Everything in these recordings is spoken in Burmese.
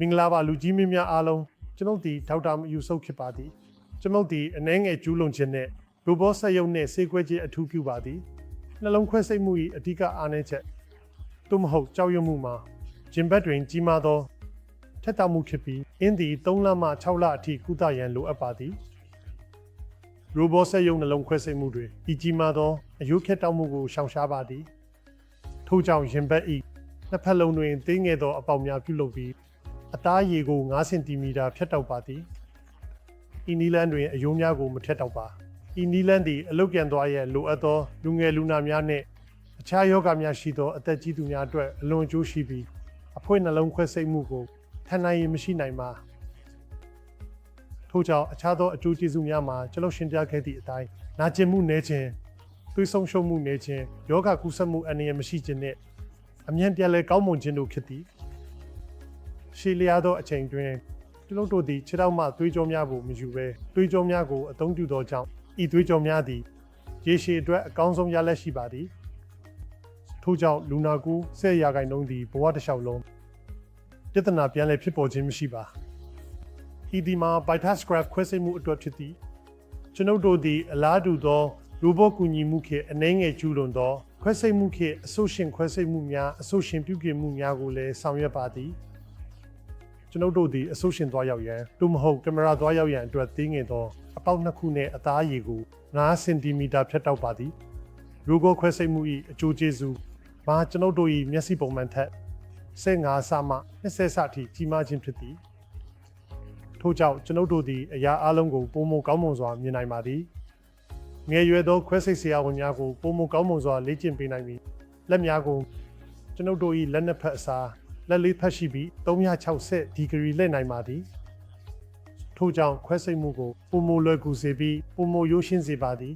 မင်္ဂလာပါလူကြီးမင်းများအားလုံးကျွန်ုပ်ဒီဒေါက်တာမယူဆုပ်ဖြစ်ပါသည်ကျွန်ုပ်ဒီအနှဲငယ်ကျူးလွန်ခြင်းနဲ့ရိုဘောဆက်ယုံနဲ့စေခွဲခြင်းအထူးပြုပါသည်နှလုံးခွဲစိတ်မှု၏အဓိကအားနည်းချက်သို့မဟုတ်ကြောက်ရွံ့မှုမှာဂျင်ဘတ်တွင်ကြီးမားသောထက်တာမှုဖြစ်ပြီးအင်းဒီ3လမှ6လအထိကုသရန်လိုအပ်ပါသည်ရိုဘောဆက်ယုံနှလုံးခွဲစိတ်မှုတွေဤကြီးမားသောအယုခက်တောက်မှုကိုရှောင်ရှားပါသည်ထို့ကြောင့်ရင်ဘတ်၏နှစ်ဖက်လုံးတွင်သေးငယ်သောအပေါက်များပြုလုပ်ပြီး အသားရည်ကို9စင်တီမီတာဖြတ်တောက်ပါသည်ဤနီလန်းတွင်အယိုးများကိုမထက်တောက်ပါဤနီလန်းသည်အလုတ်ပြန်သွားရန်လိုအပ်သောလူငယ်လူနာများနှင့်အခြားယောဂများရှိသောအသက်ကြီးသူများအတွက်အလွန်အကျိုးရှိပြီးအဖွင့်နှလုံးခွဲစိတ်မှုကိုထန်နိုင်ရည်မရှိနိုင်ပါထို့ကြောင့်အခြားသောအကျိုးကျေးဇူးများမှာကျွန်ုပ်ရှင်းပြခဲ့သည့်အတိုင်းနာကျင်မှုနည်းခြင်းသွေးဆုံးရှုံးမှုနည်းခြင်းယောဂကူးစက်မှုအန္တရာယ်မရှိခြင်းနှင့်အမြန်ပြန်လည်ကောင်းမွန်ခြင်းတို့ဖြစ်သည် ရှည်လျားသောအချိန်တွင်ကျွန်ုပ်တို့သည်ခြေထောက်မှသွေးကြောများကိုမယူဘဲသွေးကြောများကိုအသုံးပြုသောကြောင့်ဤသွေးကြောများသည်ရေရှည်အတွက်အကောင်းဆုံးရလဒ်ရှိပါသည်ထို့ကြောင့်လူနာကူဆဲ့ရာခိုင်နှုန်းသည်ဘဝတစ်လျှောက်လုံးပြဿနာပြန်လည်ဖြစ်ပေါ်ခြင်းမရှိပါဤဒီမှာ Vitascrap ခွဲစိတ်မှုအတွက်ဖြစ်သည်ကျွန်ုပ်တို့သည်အလားတူသောရိုဘိုကူညီမှုခေတ်အနှဲငယ်ကျူးလွန်သောခွဲစိတ်မှုခေတ်အဆုရှင်ခွဲစိတ်မှုများအဆုရှင်ပြုပြင်မှုများကိုလည်းဆောင်ရွက်ပါသည် ကျွန်ုပ်တို့သည်အဆုရှင်သွားရောက်ရန်တို့မဟုတ်ကင်မရာသွားရောက်ရန်အတွက်သေးငယ်သောအပေါက်နှစ်ခုနှင့်အသားရည်ကို9စင်တီမီတာဖြတ်တောက်ပါသည်ရိုဂိုခွဲစိတ်မှု၏အကျိုးကျေးဇူးမှာကျွန်ုပ်တို့၏မျက်စိပုံမှန်ထက်15ဆမှ20ဆအထိကြီးမားခြင်းဖြစ်သည်ထို့ကြောင့်ကျွန်ုပ်တို့သည်အရာအလုံးကိုပုံမကောင်းမွန်စွာမြင်နိုင်ပါသည်ငယ်ရွယ်သောခွဲစိတ်ဆရာဝန်များကိုပုံမကောင်းမွန်စွာလေ့ကျင့်ပေးနိုင်ပြီးလက်များကိုကျွန်ုပ်တို့၏လက်နှစ်ဖက်အစား လက်လေးဖက်ရှိပြီး360ဒီဂရီလက်နိုင်ပါသည်ထို့ကြောင့်ခွဲစိတ်မှုကိုပုံမလွယ်ကူစေပြီးပုံမရိုးရှင်းစေပါသည်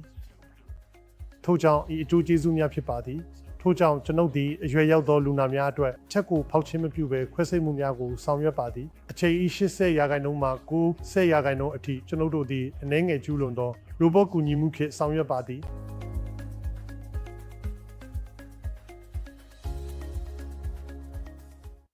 ထို့ကြောင့်ဤအကျိုးကျေးဇူးများဖြစ်ပါသည်ထို့ကြောင့်ကျွန်ုပ်သည်အရွယ်ရောက်သောလူနာများအတွက်ချက်ကိုဖောက်ခြင်းမပြုဘဲခွဲစိတ်မှုများကိုဆောင်ရွက်ပါသည်အချိန်ဤ80ရာခိုင်နှုန်းမှ90ရာခိုင်နှုန်းအထိကျွန်ုပ်တို့သည်အနည်းငယ်ကျူးလွန်သောရိုဘ ot ကူညီမှုခေတ်ဆောင်ရွက်ပါသည်